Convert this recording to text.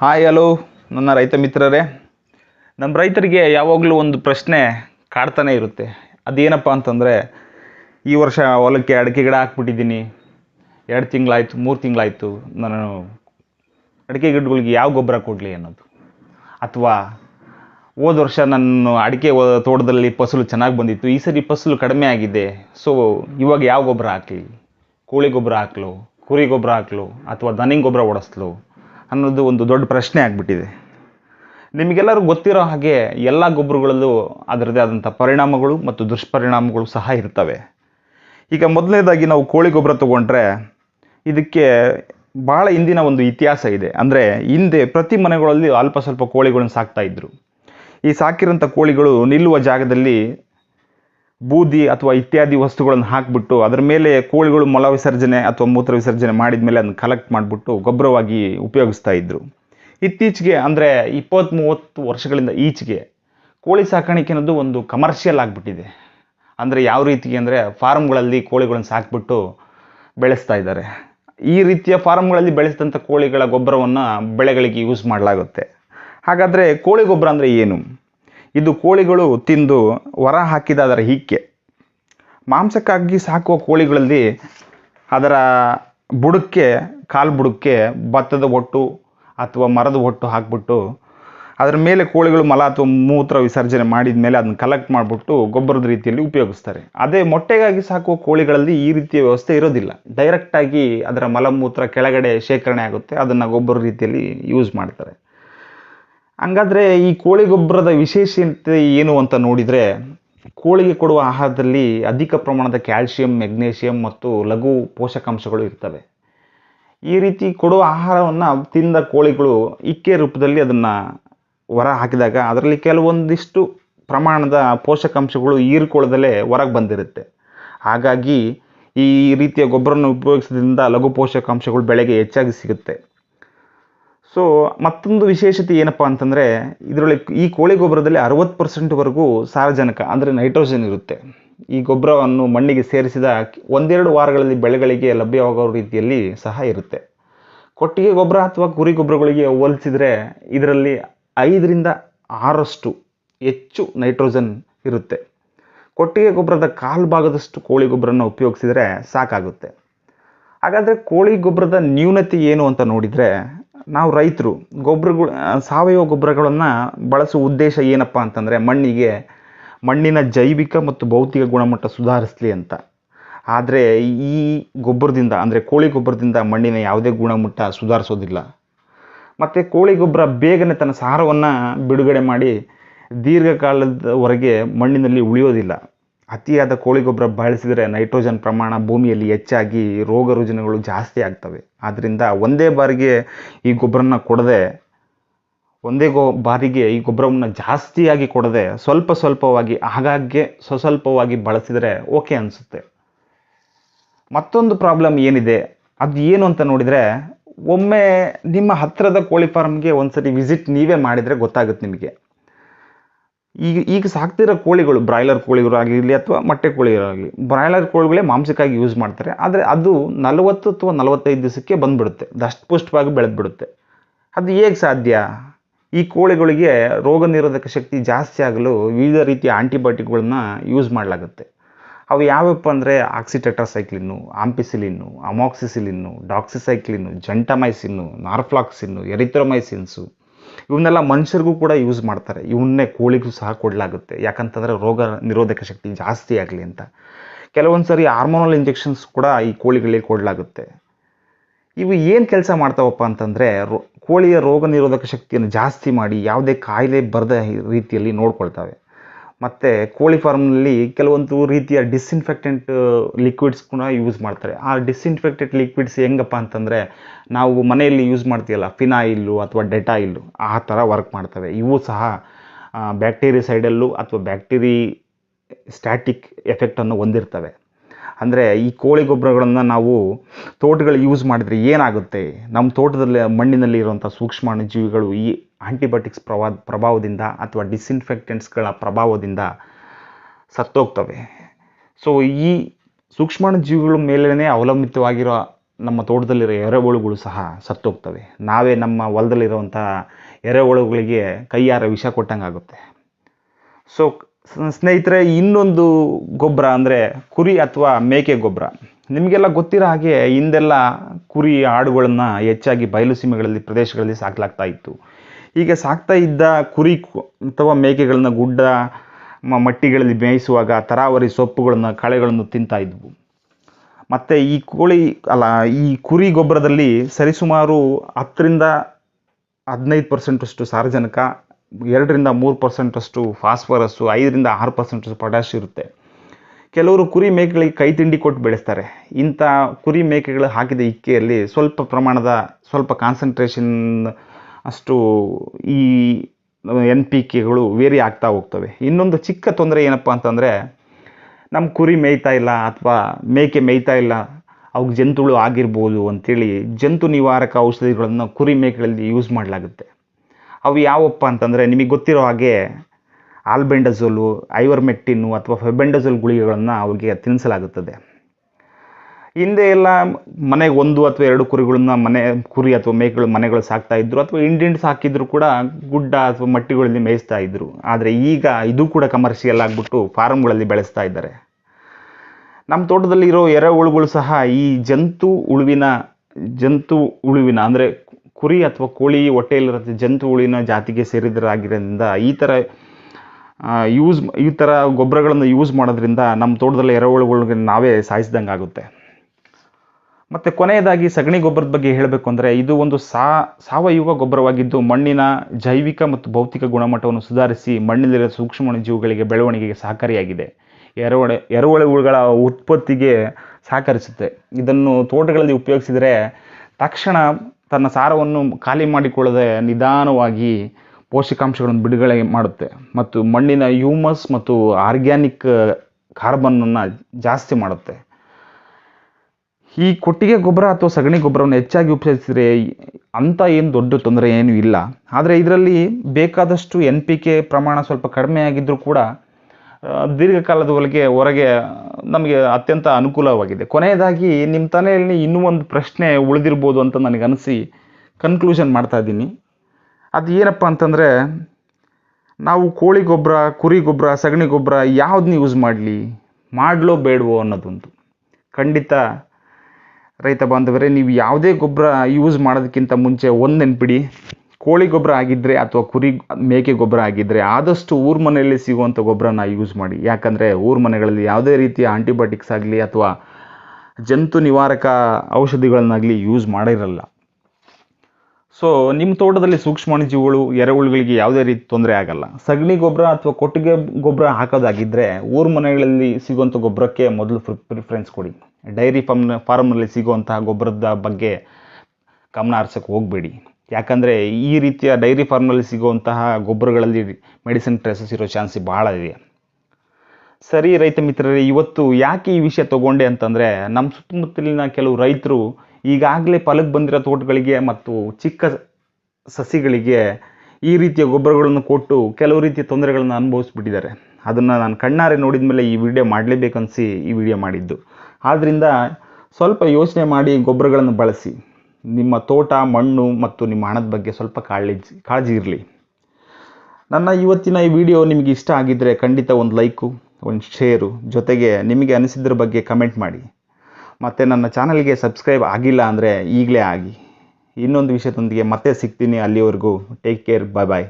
Hi hello ನನ್ನ ರೈತ ಮಿತ್ರರೇ ನಮ್ಮ ರೈತರಿಗೆ ಯಾವಾಗಲೂ ಒಂದು ಪ್ರಶ್ನೆ ಕಾಡ್ತಾನೆ ಇರುತ್ತೆ. ಅದೇನಪ್ಪ ಅಂತಂದರೆ, ಈ ವರ್ಷ ಹೊಲಕ್ಕೆ ಅಡಿಕೆ ಗಿಡ ಹಾಕ್ಬಿಟ್ಟಿದ್ದೀನಿ. ಎರಡು ತಿಂಗಳಾಯಿತು, ಮೂರು ತಿಂಗಳಾಯಿತು. ನಾನು ಅಡಿಕೆ ಗಿಡಗಳಿಗೆ ಯಾವ ಗೊಬ್ಬರ ಕೊಡಲಿ ಅನ್ನೋದು. ಅಥವಾ, ಹೋದ ವರ್ಷ ನನ್ನ ಅಡಿಕೆ ತೋಟದಲ್ಲಿ ಫಸಲು ಚೆನ್ನಾಗಿ ಬಂದಿತ್ತು. ಈ ಸರಿ ಫಸಲು ಕಡಿಮೆ ಆಗಿದೆ. ಸೊ ಇವಾಗ ಯಾವ ಗೊಬ್ಬರ ಹಾಕಲಿ? ಕೋಳಿ ಗೊಬ್ಬರ ಹಾಕ್ಲು, ಕುರಿ ಗೊಬ್ಬರ ಹಾಕ್ಲು, ಅಥವಾ ದನಿಂಗ್ ಗೊಬ್ಬರ ಓಡಿಸ್ಲು? ಅನ್ನೋದು ಒಂದು ದೊಡ್ಡ ಪ್ರಶ್ನೆ ಆಗಿಬಿಟ್ಟಿದೆ. ನಿಮಗೆಲ್ಲರೂ ಗೊತ್ತಿರೋ ಹಾಗೆ ಎಲ್ಲ ಗೊಬ್ಬರಗಳಲ್ಲೂ ಅದರದೇ ಆದಂಥ ಪರಿಣಾಮಗಳು ಮತ್ತು ದುಷ್ಪರಿಣಾಮಗಳು ಸಹ ಇರ್ತವೆ. ಈಗ ಮೊದಲನೇದಾಗಿ ನಾವು ಕೋಳಿ ಗೊಬ್ಬರ ತಗೊಂಡ್ರೆ ಇದಕ್ಕೆ ಭಾಳ ಹಿಂದಿನ ಒಂದು ಇತಿಹಾಸ ಇದೆ. ಅಂದರೆ ಹಿಂದೆ ಪ್ರತಿ ಮನೆಗಳಲ್ಲಿ ಅಲ್ಪ ಸ್ವಲ್ಪ ಕೋಳಿಗಳನ್ನು ಸಾಕ್ತಾಯಿದ್ರು ಈ ಸಾಕಿರೋಂಥ ಕೋಳಿಗಳು ನಿಲ್ಲುವ ಜಾಗದಲ್ಲಿ ಬೂದಿ ಅಥವಾ ಇತ್ಯಾದಿ ವಸ್ತುಗಳನ್ನು ಹಾಕಿಬಿಟ್ಟು ಅದರ ಮೇಲೆ ಕೋಳಿಗಳು ಮೊಲ ವಿಸರ್ಜನೆ ಅಥವಾ ಮೂತ್ರ ವಿಸರ್ಜನೆ ಮಾಡಿದ ಮೇಲೆ ಅದನ್ನು ಕಲೆಕ್ಟ್ ಮಾಡಿಬಿಟ್ಟು ಗೊಬ್ಬರವಾಗಿ ಉಪಯೋಗಿಸ್ತಾ ಇದ್ದರು ಇತ್ತೀಚೆಗೆ ಅಂದರೆ ಇಪ್ಪತ್ತು ಮೂವತ್ತು ವರ್ಷಗಳಿಂದ ಈಚೆಗೆ ಕೋಳಿ ಸಾಕಾಣಿಕೆ ಅನ್ನೋದು ಒಂದು ಕಮರ್ಷಿಯಲ್ ಆಗಿಬಿಟ್ಟಿದೆ. ಅಂದರೆ ಯಾವ ರೀತಿಗೆ ಅಂದರೆ ಫಾರ್ಮ್ಗಳಲ್ಲಿ ಕೋಳಿಗಳನ್ನು ಸಾಕ್ಬಿಟ್ಟು ಬೆಳೆಸ್ತಾ ಇದ್ದಾರೆ. ಈ ರೀತಿಯ ಫಾರ್ಮ್ಗಳಲ್ಲಿ ಬೆಳೆಸಿದಂಥ ಕೋಳಿಗಳ ಗೊಬ್ಬರವನ್ನು ಬೆಳೆಗಳಿಗೆ ಯೂಸ್ ಮಾಡಲಾಗುತ್ತೆ. ಹಾಗಾದರೆ ಕೋಳಿ ಗೊಬ್ಬರ ಅಂದರೆ ಏನು? ಇದು ಕೋಳಿಗಳು ತಿಂದು ಹೊರ ಹಾಕಿದ ಅದರ ಹಿಕ್ಕೆ. ಮಾಂಸಕ್ಕಾಗಿ ಸಾಕುವ ಕೋಳಿಗಳಲ್ಲಿ ಅದರ ಬುಡಕ್ಕೆ, ಕಾಲು ಬುಡಕ್ಕೆ ಭತ್ತದ ಒಟ್ಟು ಅಥವಾ ಮರದ ಒಟ್ಟು ಹಾಕ್ಬಿಟ್ಟು ಅದರ ಮೇಲೆ ಕೋಳಿಗಳು ಮಲ ಅಥವಾ ಮೂತ್ರ ವಿಸರ್ಜನೆ ಮಾಡಿದ ಮೇಲೆ ಅದನ್ನು ಕಲೆಕ್ಟ್ ಮಾಡಿಬಿಟ್ಟು ಗೊಬ್ಬರದ ರೀತಿಯಲ್ಲಿ ಉಪಯೋಗಿಸ್ತಾರೆ. ಅದೇ ಮೊಟ್ಟೆಗಾಗಿ ಸಾಕುವ ಕೋಳಿಗಳಲ್ಲಿ ಈ ರೀತಿಯ ವ್ಯವಸ್ಥೆ ಇರೋದಿಲ್ಲ. ಡೈರೆಕ್ಟಾಗಿ ಅದರ ಮಲಮೂತ್ರ ಕೆಳಗಡೆ ಶೇಖರಣೆ ಆಗುತ್ತೆ. ಅದನ್ನು ಗೊಬ್ಬರ ರೀತಿಯಲ್ಲಿ ಯೂಸ್ ಮಾಡ್ತಾರೆ. ಹಂಗಾದ್ರೆ ಈ ಕೋಳಿ ಗೊಬ್ಬರದ ವಿಶೇಷತೆ ಏನು ಅಂತ ನೋಡಿದರೆ, ಕೋಳಿಗೆ ಕೊಡುವ ಆಹಾರದಲ್ಲಿ ಅಧಿಕ ಪ್ರಮಾಣದ ಕ್ಯಾಲ್ಸಿಯಂ ಮೆಗ್ನೇಷಿಯಂ ಮತ್ತು ಲಘು ಪೋಷಕಾಂಶಗಳು ಇರ್ತವೆ. ಈ ರೀತಿ ಕೊಡುವ ಆಹಾರವನ್ನು ತಿಂದ ಕೋಳಿಗಳು ಇಕ್ಕೆ ರೂಪದಲ್ಲಿ ಅದನ್ನು ಹೊರ ಹಾಕಿದಾಗ ಅದರಲ್ಲಿ ಕೆಲವೊಂದಿಷ್ಟು ಪ್ರಮಾಣದ ಪೋಷಕಾಂಶಗಳು ಹೀರ್ಕೊಳ್ಳದಲ್ಲೇ ಹೊರಗೆ ಬಂದಿರುತ್ತೆ. ಹಾಗಾಗಿ ಈ ರೀತಿಯ ಗೊಬ್ಬರವನ್ನು ಉಪಯೋಗಿಸೋದ್ರಿಂದ ಲಘು ಪೋಷಕಾಂಶಗಳು ಬೆಳೆಗೆ ಹೆಚ್ಚಾಗಿ ಸಿಗುತ್ತೆ. ಸೊ ಮತ್ತೊಂದು ವಿಶೇಷತೆ ಏನಪ್ಪ ಅಂತಂದರೆ ಇದರೊಳಗೆ ಈ ಕೋಳಿ ಗೊಬ್ಬರದಲ್ಲಿ ಅರವತ್ತು ಪರ್ಸೆಂಟ್ವರೆಗೂ ಸಾರಜನಕ, ಅಂದರೆ ನೈಟ್ರೋಜನ್ ಇರುತ್ತೆ. ಈ ಗೊಬ್ಬರವನ್ನು ಮಣ್ಣಿಗೆ ಸೇರಿಸಿದ ಒಂದೆರಡು ವಾರಗಳಲ್ಲಿ ಬೆಳೆಗಳಿಗೆ ಲಭ್ಯವಾಗೋ ರೀತಿಯಲ್ಲಿ ಸಹ ಇರುತ್ತೆ. ಕೊಟ್ಟಿಗೆ ಗೊಬ್ಬರ ಅಥವಾ ಕುರಿ ಗೊಬ್ಬರಗಳಿಗೆ ಹೋಲಿಸಿದರೆ ಇದರಲ್ಲಿ ಐದರಿಂದ ಆರಷ್ಟು ಹೆಚ್ಚು ನೈಟ್ರೋಜನ್ ಇರುತ್ತೆ. ಕೊಟ್ಟಿಗೆ ಗೊಬ್ಬರದ ಕಾಲು ಭಾಗದಷ್ಟು ಕೋಳಿ ಗೊಬ್ಬರನ ಉಪಯೋಗಿಸಿದರೆ ಸಾಕಾಗುತ್ತೆ. ಹಾಗಾದರೆ ಕೋಳಿ ಗೊಬ್ಬರದ ನ್ಯೂನತೆ ಏನು ಅಂತ ನೋಡಿದರೆ ನಾವು ರೈತರು ಗೊಬ್ಬರಗಳು ಸಾವಯವ ಗೊಬ್ಬರಗಳನ್ನು ಬಳಸುವ ಉದ್ದೇಶ ಏನಪ್ಪ ಅಂತಂದರೆ ಮಣ್ಣಿಗೆ, ಮಣ್ಣಿನ ಜೈವಿಕ ಮತ್ತು ಭೌತಿಕ ಗುಣಮಟ್ಟ ಸುಧಾರಿಸಲಿ ಅಂತ. ಆದರೆ ಈ ಗೊಬ್ಬರದಿಂದ, ಅಂದರೆ ಕೋಳಿ ಗೊಬ್ಬರದಿಂದ ಮಣ್ಣಿನ ಯಾವುದೇ ಗುಣಮಟ್ಟ ಸುಧಾರಿಸೋದಿಲ್ಲ. ಮತ್ತು ಕೋಳಿ ಗೊಬ್ಬರ ಬೇಗನೆ ತನ್ನ ಸಾರವನ್ನು ಬಿಡುಗಡೆ ಮಾಡಿ ದೀರ್ಘಕಾಲದವರೆಗೆ ಮಣ್ಣಿನಲ್ಲಿ ಉಳಿಯೋದಿಲ್ಲ. ಅತಿಯಾದ ಕೋಳಿ ಗೊಬ್ಬರ ಬಳಸಿದರೆ ನೈಟ್ರೋಜನ್ ಪ್ರಮಾಣ ಭೂಮಿಯಲ್ಲಿ ಹೆಚ್ಚಾಗಿ ರೋಗ ರುಜಿನಗಳು ಜಾಸ್ತಿ ಆಗ್ತವೆ. ಆದ್ದರಿಂದ ಒಂದೇ ಬಾರಿಗೆ ಈ ಗೊಬ್ಬರನ ಕೊಡದೆ, ಒಂದೇ ಗೊ ಬಾರಿಗೆ ಈ ಗೊಬ್ಬರವನ್ನು ಜಾಸ್ತಿಯಾಗಿ ಕೊಡದೆ, ಸ್ವಲ್ಪ ಸ್ವಲ್ಪವಾಗಿ ಆಗಾಗ್ಗೆ ಸ್ವಸ್ವಲ್ಪವಾಗಿ ಬಳಸಿದರೆ ಓಕೆ ಅನಿಸುತ್ತೆ. ಮತ್ತೊಂದು ಪ್ರಾಬ್ಲಮ್ ಏನಿದೆ, ಅದು ಏನು ಅಂತ ನೋಡಿದರೆ, ಒಮ್ಮೆ ನಿಮ್ಮ ಹತ್ತಿರದ ಕೋಳಿ ಫಾರ್ಮ್ಗೆ ಒಂದು ಸರಿ ವಿಸಿಟ್ ನೀವೇ ಮಾಡಿದರೆ ಗೊತ್ತಾಗುತ್ತೆ ನಿಮಗೆ. ಈಗ ಈಗ ಸಾಕ್ತಿರೋ ಕೋಳಿಗಳು, ಬ್ರಾಯ್ಲರ್ ಕೋಳಿಗಳಾಗಿರಲಿ ಅಥವಾ ಮೊಟ್ಟೆ ಕೋಳಿಗಳಾಗಲಿ, ಬ್ರಾಯ್ಲರ್ ಕೋಳಿಗಳೇ ಮಾಂಸಕ್ಕಾಗಿ ಯೂಸ್ ಮಾಡ್ತಾರೆ. ಆದರೆ ಅದು ನಲವತ್ತು ಅಥವಾ ನಲವತ್ತೈದು ದಿವಸಕ್ಕೆ ಬಂದ್ಬಿಡುತ್ತೆ. ದಷ್ಟಪುಷ್ಟವಾಗಿ ಬೆಳೆದ್ಬಿಡುತ್ತೆ. ಅದು ಹೇಗೆ ಸಾಧ್ಯ? ಈ ಕೋಳಿಗಳಿಗೆ ರೋಗ ನಿರೋಧಕ ಶಕ್ತಿ ಜಾಸ್ತಿ ಆಗಲು ವಿವಿಧ ರೀತಿಯ ಆಂಟಿಬಯೋಟಿಕ್ಗಳನ್ನ ಯೂಸ್ ಮಾಡಲಾಗುತ್ತೆ. ಅವು ಯಾವಪ್ಪ ಅಂದರೆ ಆಕ್ಸಿಟೆಟ್ರಾಸೈಕ್ಲಿನ್ನು ಆಂಪಿಸಿಲಿನ್ನು ಅಮಾಕ್ಸಿಸಿಲಿನ್ನು ಡಾಕ್ಸಿಸೈಕ್ಲಿನ್ನು ಜಂಟಮೈಸಿನ್ನು ನಾರ್ಫ್ಲಾಕ್ಸಿನ್ನು ಎರಿಥ್ರೊಮೈಸಿನ್ಸು ಇವನ್ನೆಲ್ಲ ಮನುಷ್ಯರಿಗೂ ಕೂಡ ಯೂಸ್ ಮಾಡ್ತಾರೆ. ಇವನ್ನೇ ಕೋಳಿಗೂ ಸಹ ಕೊಡಲಾಗುತ್ತೆ. ಯಾಕಂತಂದರೆ ರೋಗ ನಿರೋಧಕ ಶಕ್ತಿ ಜಾಸ್ತಿ ಆಗಲಿ ಅಂತ. ಕೆಲವೊಂದು ಸರಿ ಹಾರ್ಮೋನಲ್ ಇಂಜೆಕ್ಷನ್ಸ್ ಕೂಡ ಈ ಕೋಳಿಗಳಿಗೆ ಕೊಡಲಾಗುತ್ತೆ. ಇವು ಏನು ಕೆಲಸ ಮಾಡ್ತಾವಪ್ಪ ಅಂತಂದರೆ, ರೋ, ಕೋಳಿಯ ರೋಗ ನಿರೋಧಕ ಶಕ್ತಿಯನ್ನು ಜಾಸ್ತಿ ಮಾಡಿ ಯಾವುದೇ ಕಾಯಿಲೆ ಬರದ ರೀತಿಯಲ್ಲಿ ನೋಡ್ಕೊಳ್ತವೆ. ಮತ್ತು ಕೋಳಿ ಫಾರ್ಮ್ನಲ್ಲಿ ಕೆಲವೊಂದು ರೀತಿಯ ಡಿಸ್ಇನ್ಫೆಕ್ಟೆಂಟ್ ಲಿಕ್ವಿಡ್ಸ್ ಕೂಡ ಯೂಸ್ ಮಾಡ್ತಾರೆ. ಆ ಡಿಸ್ಇನ್ಫೆಕ್ಟೆಂಟ್ ಲಿಕ್ವಿಡ್ಸ್ ಹೆಂಗಪ್ಪ ಅಂತಂದರೆ ನಾವು ಮನೆಯಲ್ಲಿ ಯೂಸ್ ಮಾಡ್ತೀವಲ್ಲ, ಫಿನಾಯಿಲ್ಲು ಅಥವಾ ಡೆಟಾಯಿಲ್ಲು, ಆ ಥರ ವರ್ಕ್ ಮಾಡ್ತವೆ. ಇವು ಸಹ ಬ್ಯಾಕ್ಟೀರಿಯಸೈಡಲ್ಲು ಅಥವಾ ಬ್ಯಾಕ್ಟೀರಿ ಸ್ಟ್ಯಾಟಿಕ್ ಎಫೆಕ್ಟನ್ನು ಹೊಂದಿರ್ತವೆ. ಅಂದರೆ ಈ ಕೋಳಿ ಗೊಬ್ಬರಗಳನ್ನು ನಾವು ತೋಟಗಳಿಗೆ ಯೂಸ್ ಮಾಡಿದರೆ ಏನಾಗುತ್ತೆ? ನಮ್ಮ ತೋಟದಲ್ಲಿ ಮಣ್ಣಿನಲ್ಲಿ ಇರುವಂಥ ಸೂಕ್ಷ್ಮಾಣು ಜೀವಿಗಳು ಈ ಆಂಟಿಬಯೋಟಿಕ್ಸ್ ಪ್ರಭಾ ಪ್ರಭಾವದಿಂದ ಅಥವಾ ಡಿಸ್ಇನ್ಫೆಕ್ಟೆಂಟ್ಸ್ಗಳ ಪ್ರಭಾವದಿಂದ ಸತ್ತೋಗ್ತವೆ. ಸೊ ಈ ಸೂಕ್ಷ್ಮಾಣು ಜೀವಿಗಳ ಮೇಲೇ ಅವಲಂಬಿತವಾಗಿರೋ ನಮ್ಮ ತೋಟದಲ್ಲಿರೋ ಎರೆಹುಳುಗಳು ಸಹ ಸತ್ತೋಗ್ತವೆ. ನಾವೇ ನಮ್ಮ ಹೊಲದಲ್ಲಿರುವಂಥ ಎರೆಹುಳುಗಳಿಗೆ ಕೈಯಾರ ವಿಷ ಕೊಟ್ಟಂಗೆ ಆಗುತ್ತೆ ಸೊ, ಸ್ನೇಹಿತರೆ, ಇನ್ನೊಂದು ಗೊಬ್ಬರ ಅಂದರೆ ಕುರಿ ಅಥವಾ ಮೇಕೆ ಗೊಬ್ಬರ. ನಿಮಗೆಲ್ಲ ಗೊತ್ತಿರೋ ಹಾಗೆ ಹಿಂದೆಲ್ಲ ಕುರಿ ಆಡುಗಳನ್ನು ಹೆಚ್ಚಾಗಿ ಬಯಲು ಸೀಮೆಗಳಲ್ಲಿ, ಪ್ರದೇಶಗಳಲ್ಲಿ ಸಾಕಲಾಗ್ತಾ ಇತ್ತು. ಹೀಗೆ ಸಾಕ್ತಾ ಇದ್ದ ಕುರಿ ಅಥವಾ ಮೇಕೆಗಳನ್ನ ಗುಡ್ಡ ಮಟ್ಟಿಗಳಲ್ಲಿ ಮೇಯಿಸುವಾಗ ತರಾವರಿ ಸೊಪ್ಪುಗಳನ್ನು, ಕಳೆಗಳನ್ನು ತಿಂತಾ ಇದ್ವು. ಮತ್ತು ಈ ಕೋಳಿ, ಅಲ್ಲ, ಈ ಕುರಿ ಗೊಬ್ಬರದಲ್ಲಿ ಸರಿಸುಮಾರು ಹತ್ತರಿಂದ ಹದಿನೈದು ಪರ್ಸೆಂಟಷ್ಟು ಸಾರಜನಕ, ಎರಡರಿಂದ ಮೂರು ಪರ್ಸೆಂಟಷ್ಟು ಫಾಸ್ಫರಸ್ಸು ಐದರಿಂದ ಆರು ಪರ್ಸೆಂಟಷ್ಟು ಪೊಟ್ಯಾಶ್ ಇರುತ್ತೆ. ಕೆಲವರು ಕುರಿ ಮೇಕೆಗಳಿಗೆ ಕೈ ತಿಂಡಿ ಕೊಟ್ಟು ಬೆಳೆಸ್ತಾರೆ. ಇಂಥ ಕುರಿ ಮೇಕೆಗಳು ಹಾಕಿದ ಇಕ್ಕೆಯಲ್ಲಿ ಸ್ವಲ್ಪ ಪ್ರಮಾಣದ, ಸ್ವಲ್ಪ ಕಾನ್ಸಂಟ್ರೇಷನ್ ಅಷ್ಟು ಈ ಎನ್ ಪಿ ಕೆಗಳು ವೇರಿ ಆಗ್ತಾ ಹೋಗ್ತವೆ. ಇನ್ನೊಂದು ಚಿಕ್ಕ ತೊಂದರೆ ಏನಪ್ಪ ಅಂತಂದರೆ ನಮ್ಮ ಕುರಿ ಮೇಯ್ತಾ ಇಲ್ಲ ಅಥವಾ ಮೇಕೆ ಮೇಯ್ತಾ ಇಲ್ಲ ಅವ್ಕೆ ಜಂತುಗಳು ಆಗಿರ್ಬೋದು ಅಂಥೇಳಿ ಜಂತು ನಿವಾರಕ ಔಷಧಿಗಳನ್ನು ಕುರಿ ಮೇಕೆಗಳಲ್ಲಿ ಯೂಸ್ ಮಾಡಲಾಗುತ್ತೆ. ಅವು ಯಾವಪ್ಪ ಅಂತಂದರೆ, ನಿಮಗೆ ಗೊತ್ತಿರೋ ಹಾಗೆ ಆಲ್ಬೆಂಡಜೋಲು ಐವರ್ಮೆಕ್ಟಿನ್ನು ಅಥವಾ ಫೆಬೆಂಡಜೋಲ್ ಗುಳಿಗೆಗಳನ್ನು ಅವರಿಗೆ ತಿನ್ನಿಸಲಾಗುತ್ತದೆ. ಹಿಂದೆ ಎಲ್ಲ ಮನೆಗೆ ಒಂದು ಅಥವಾ ಎರಡು ಕುರಿಗಳನ್ನ ಮನೆ, ಕುರಿ ಅಥವಾ ಮೇಕೆಗಳು ಮನೆಗಳು ಸಾಕ್ತಾ ಇದ್ರು ಅಥವಾ ಇಂಡಿಯನ್ಸ್ ಹಾಕಿದ್ರು ಕೂಡ ಗುಡ್ಡ ಅಥವಾ ಮಟ್ಟಿಗಳಲ್ಲಿ ಮೇಯಿಸ್ತಾ ಇದ್ರು. ಆದರೆ ಈಗ ಇದು ಕೂಡ ಕಮರ್ಷಿಯಲ್ ಆಗಿಬಿಟ್ಟು ಫಾರ್ಮ್ಗಳಲ್ಲಿ ಬೆಳೆಸ್ತಾ ಇದ್ದಾರೆ. ನಮ್ಮ ತೋಟದಲ್ಲಿರೋ ಎರೆಹುಳುಗಳು ಸಹ ಈ ಜಂತು ಉಳುವಿನ ಜಂತು ಉಳುವಿನ ಅಂದರೆ ಕುರಿ ಅಥವಾ ಕೋಳಿ ಹೊಟ್ಟೆಯಲ್ಲಿರೋ ಜಂತು ಉಳುವಿನ ಜಾತಿಗೆ ಸೇರಿದ್ರಾಗಿರೋದ್ರಿಂದ ಈ ಥರ ಯೂಸ್ ಈ ಥರ ಗೊಬ್ಬರಗಳನ್ನು ಯೂಸ್ ಮಾಡೋದ್ರಿಂದ ನಮ್ಮ ತೋಟದಲ್ಲಿ ಎರೆಹುಳುಗಳಿಗೆ ನಾವೇ ಸಾಯಿಸ್ದಂಗೆ ಆಗುತ್ತೆ ಮತ್ತು ಕೊನೆಯದಾಗಿ ಸಗಣಿ ಗೊಬ್ಬರದ ಬಗ್ಗೆ ಹೇಳಬೇಕು ಅಂದರೆ ಇದು ಒಂದು ಸಾ, ಸಾವಯವ ಗೊಬ್ಬರವಾಗಿದ್ದು ಮಣ್ಣಿನ ಜೈವಿಕ ಮತ್ತು ಭೌತಿಕ ಗುಣಮಟ್ಟವನ್ನು ಸುಧಾರಿಸಿ ಮಣ್ಣಿನಲ್ಲಿರುವ ಸೂಕ್ಷ್ಮ ಜೀವಿಗಳಿಗೆ ಬೆಳವಣಿಗೆಗೆ ಸಹಕಾರಿಯಾಗಿದೆ. ಎರವಳೆ ಎರವಳೆ ಹುಳುಗಳ ಉತ್ಪತ್ತಿಗೆ ಸಹಕರಿಸುತ್ತೆ. ಇದನ್ನು ತೋಟಗಳಲ್ಲಿ ಉಪಯೋಗಿಸಿದರೆ ತಕ್ಷಣ ತನ್ನ ಸಾರವನ್ನು ಖಾಲಿ ಮಾಡಿಕೊಳ್ಳದೆ ನಿಧಾನವಾಗಿ ಪೋಷಕಾಂಶಗಳನ್ನು ಬಿಡುಗಡೆ ಮಾಡುತ್ತೆ. ಮತ್ತು ಮಣ್ಣಿನ ಹ್ಯೂಮಸ್ ಮತ್ತು ಆರ್ಗ್ಯಾನಿಕ್ ಕಾರ್ಬನ್ನನ್ನು ಜಾಸ್ತಿ ಮಾಡುತ್ತೆ. ಈ ಕೊಟ್ಟಿಗೆ ಗೊಬ್ಬರ ಅಥವಾ ಸಗಣಿ ಗೊಬ್ಬರವನ್ನು ಹೆಚ್ಚಾಗಿ ಉಪಯೋಗಿಸಿದರೆ ಅಂಥ ಏನು ದೊಡ್ಡ ತೊಂದರೆ ಏನೂ ಇಲ್ಲ. ಆದರೆ ಇದರಲ್ಲಿ ಬೇಕಾದಷ್ಟು ಎನ್ ಪಿ ಕೆ ಪ್ರಮಾಣ ಸ್ವಲ್ಪ ಕಡಿಮೆ ಆಗಿದ್ದರೂ ಕೂಡ ದೀರ್ಘಕಾಲದವರೆಗೆ ಹೊರಗೆ ನಮಗೆ ಅತ್ಯಂತ ಅನುಕೂಲವಾಗಿದೆ. ಕೊನೆಯದಾಗಿ ನಿಮ್ಮ ತಲೆಯಲ್ಲಿ ಇನ್ನೂ ಒಂದು ಪ್ರಶ್ನೆ ಉಳಿದಿರ್ಬೋದು ಅಂತ ನನಗೆ ಅನಿಸಿ ಕನ್ಕ್ಲೂಷನ್ ಮಾಡ್ತಾ ಇದ್ದೀನಿ. ಅದು ಏನಪ್ಪ ಅಂತಂದರೆ, ನಾವು ಕೋಳಿ ಗೊಬ್ಬರ, ಕುರಿ ಗೊಬ್ಬರ, ಸಗಣಿ ಗೊಬ್ಬರ ಯಾವ್ದನ್ನ ಯೂಸ್ ಮಾಡಲಿ? ಮಾಡಲೋ ಬೇಡವೋ ಅನ್ನೋದೊಂದು. ಖಂಡಿತ ರೈತ ಬಾಂಧವರೇ, ನೀವು ಯಾವುದೇ ಗೊಬ್ಬರ ಯೂಸ್ ಮಾಡೋದಕ್ಕಿಂತ ಮುಂಚೆ ಒಂದು ನೆನ್ಪಿಡಿ. ಕೋಳಿ ಗೊಬ್ಬರ ಆಗಿದ್ದರೆ ಅಥವಾ ಕುರಿ ಮೇಕೆ ಗೊಬ್ಬರ ಆಗಿದ್ದರೆ ಆದಷ್ಟು ಊರ ಮನೆಯಲ್ಲಿ ಸಿಗುವಂಥ ಗೊಬ್ಬರನ ಯೂಸ್ ಮಾಡಿ. ಯಾಕಂದರೆ ಊರ ಮನೆಗಳಲ್ಲಿ ಯಾವುದೇ ರೀತಿಯ ಆಂಟಿಬಯೋಟಿಕ್ಸ್ ಆಗಲಿ ಅಥವಾ ಜಂತು ನಿವಾರಕ ಔಷಧಿಗಳನ್ನಾಗಲಿ ಯೂಸ್ ಮಾಡಿರಲ್ಲ. ಸೊ ನಿಮ್ಮ ತೋಟದಲ್ಲಿ ಸೂಕ್ಷ್ಮಾಣುಜೀವಿಗಳು ಎರೆಹುಳುಗಳಿಗೆ ಯಾವುದೇ ರೀತಿ ತೊಂದರೆ ಆಗಲ್ಲ. ಸಗಣಿ ಗೊಬ್ಬರ ಅಥವಾ ಕೊಟ್ಟಿಗೆ ಗೊಬ್ಬರ ಹಾಕೋದಾಗಿದ್ದರೆ ಊರ ಮನೆಗಳಲ್ಲಿ ಸಿಗುವಂಥ ಗೊಬ್ಬರಕ್ಕೆ ಮೊದಲು ಪ್ರಿಫರೆನ್ಸ್ ಕೊಡಿ. ಡೈರಿ ಫಾರ್ಮ್ ಫಾರ್ಮ್ನಲ್ಲಿ ಸಿಗುವಂತಹ ಗೊಬ್ಬರದ ಬಗ್ಗೆ ಗಮನ ಹರಿಸೋಕ್ಕೆ ಹೋಗಬೇಡಿ. ಯಾಕಂದರೆ ಈ ರೀತಿಯ ಡೈರಿ ಫಾರ್ಮ್ನಲ್ಲಿ ಸಿಗುವಂತಹ ಗೊಬ್ಬರಗಳಲ್ಲಿ ಮೆಡಿಸಿನ್ ಟ್ರೇಸಸ್ ಇರೋ ಚಾನ್ಸ್ ಭಾಳ ಇದೆ. ಸರಿ ರೈತ ಮಿತ್ರರೇ, ಇವತ್ತು ಯಾಕೆ ಈ ವಿಷಯ ತಗೊಂಡೆ ಅಂತಂದರೆ ನಮ್ಮ ಸುತ್ತಮುತ್ತಲಿನ ಕೆಲವು ರೈತರು ಈಗಾಗಲೇ ಫಲಕ್ಕೆ ಬಂದಿರೋ ತೋಟಗಳಿಗೆ ಮತ್ತು ಚಿಕ್ಕ ಸಸಿಗಳಿಗೆ ಈ ರೀತಿಯ ಗೊಬ್ಬರಗಳನ್ನು ಕೊಟ್ಟು ಕೆಲವು ರೀತಿಯ ತೊಂದರೆಗಳನ್ನು ಅನುಭವಿಸ್ಬಿಟ್ಟಿದ್ದಾರೆ. ಅದನ್ನು ನಾನು ಕಣ್ಣಾರೆ ನೋಡಿದ ಮೇಲೆ ಈ ವಿಡಿಯೋ ಮಾಡಲೇಬೇಕನ್ನಿಸಿ ಈ ವಿಡಿಯೋ ಮಾಡಿದ್ದು. ಆದ್ದರಿಂದ ಸ್ವಲ್ಪ ಯೋಚನೆ ಮಾಡಿ ಗೊಬ್ಬರಗಳನ್ನು ಬಳಸಿ. ನಿಮ್ಮ ತೋಟ, ಮಣ್ಣು ಮತ್ತು ನಿಮ್ಮ ಹಣದ ಬಗ್ಗೆ ಸ್ವಲ್ಪ ಕಾಳಜಿ ಕಾಳಜಿ ಇರಲಿ. ನನ್ನ ಇವತ್ತಿನ ಈ ವಿಡಿಯೋ ನಿಮಗೆ ಇಷ್ಟ ಆಗಿದ್ದರೆ ಖಂಡಿತ ಒಂದು ಲೈಕು, ಒಂದು ಶೇರು ಜೊತೆಗೆ ನಿಮಗೆ ಅನಿಸಿದ್ರ ಬಗ್ಗೆ ಕಮೆಂಟ್ ಮಾಡಿ. ಮತ್ತು ನನ್ನ ಚಾನಲ್ಗೆ ಸಬ್ಸ್ಕ್ರೈಬ್ ಆಗಿಲ್ಲ ಅಂದರೆ ಈಗಲೇ ಆಗಿ. ಇನ್ನೊಂದು ವಿಷಯದೊಂದಿಗೆ ಮತ್ತೆ ಸಿಗ್ತೀನಿ ಅಲ್ಲಿವರೆಗೂ. ಟೇಕ್ ಕೇರ್ ಬಾಯ್ ಬಾಯ್